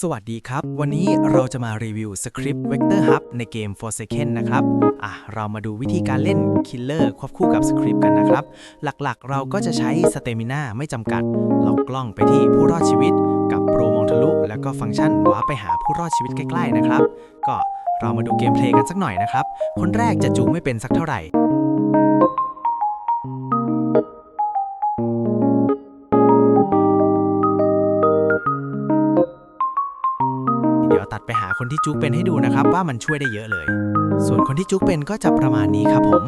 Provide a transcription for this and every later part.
สวัสดีครับ วันนี้เราจะมารีวิวสคริปต์ Vector Hub ในเกม Forsaken นะครับอะเรามาดูวิธีการเล่น Killer ควบคู่กับสคริปต์กันนะครับ หลักๆ เราก็จะใช้สเตมิน่าไม่จำกัดล็อกกล้องไปที่ผู้รอดชีวิต กับโปรมองทะลุ แล้วก็ฟังก์ชันว้าร์ปไปหาผู้รอดชีวิตใกล้ ๆ นะครับ ก็เรามาดูเกมเพลย์กันสักหน่อยนะครับ คนแรกจะจูงไม่เป็นสักเท่าไหร่ ยวตัดไปหาคนที่จุกเป็นให้ดูนะครับ ว่ามันช่วยได้เยอะเลย ส่วนคนที่จุกเป็นก็จะประมาณนี้ครับผม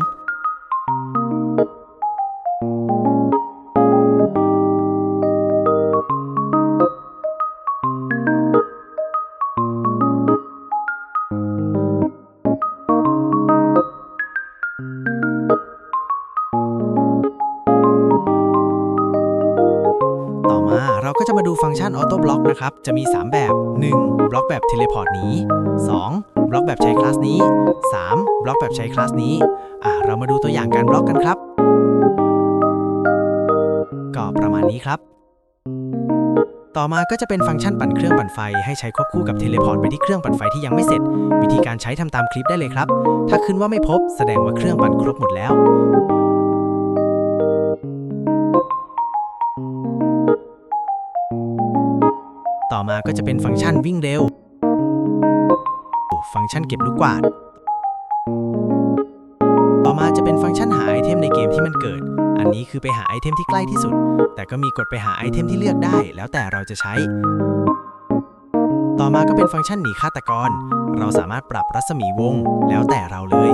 เราก็จะมาดูฟังก์ชันออโต้บล็อกนะครับ จะมี 3 แบบ 1. บล็อกแบบเทเลพอร์ตนี้ 2. บล็อกแบบใช้คลาสนี้ 3. บล็อกแบบใช้คลาสนี้อะเรามาดูตัวอย่างการบล็อกกันครับ ก็ประมาณนี้ครับ ต่อมาก็จะเป็นฟังก์ชันปั่นเครื่องปั่นไฟ ให้ใช้ควบคู่กับเทเลพอร์ตไปที่เครื่องปั่นไฟที่ยังไม่เสร็จ วิธีการใช้ทำตามคลิปได้เลยครับ ถ้าขึ้นว่าไม่พบแสดงว่าเครื่องปั่นครบหมดแล้ว มาก็จะเป็นฟังก์ชันวิ่งเร็ว ฟังก์ชันเก็บลูกกวาด ต่อมาจะเป็นฟังก์ชันหาไอเทมในเกมที่มันเกิด อันนี้คือไปหาไอเทมที่ใกล้ที่สุด แต่ก็มีกดไปหาไอเทมที่เลือกได้ แล้วแต่เราจะใช้ ต่อมาก็เป็นฟังก์ชันหนีฆาตกร เราสามารถปรับรัศมีวง แล้วแต่เราเลย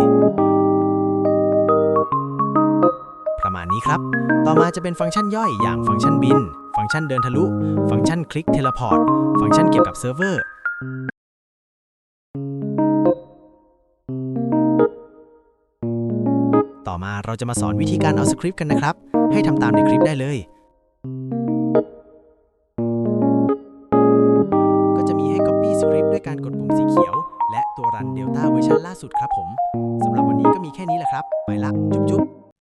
ประมาณนี้ครับ ต่อมาจะเป็นฟังก์ชันย่อยอย่างฟังก์ชันบิน ฟังก์ชันเดินทะลุ ฟังก์ชันคลิกเทเลพอร์ต ฟังก์ชันเกี่ยวกับเซิร์ฟเวอร์ ต่อมาเราจะมาสอนวิธีการเอาสคริปต์กันนะครับ ให้ทำตามในคลิปได้เลย ก็จะมีให้ Copy Script ด้วยการกดปุ่มสีเขียว และตัวรัน Delta เวอร์ชันล่าสุดครับผม สำหรับวันนี้ก็มีแค่นี้แหละครับ ไปละ จุ๊บๆ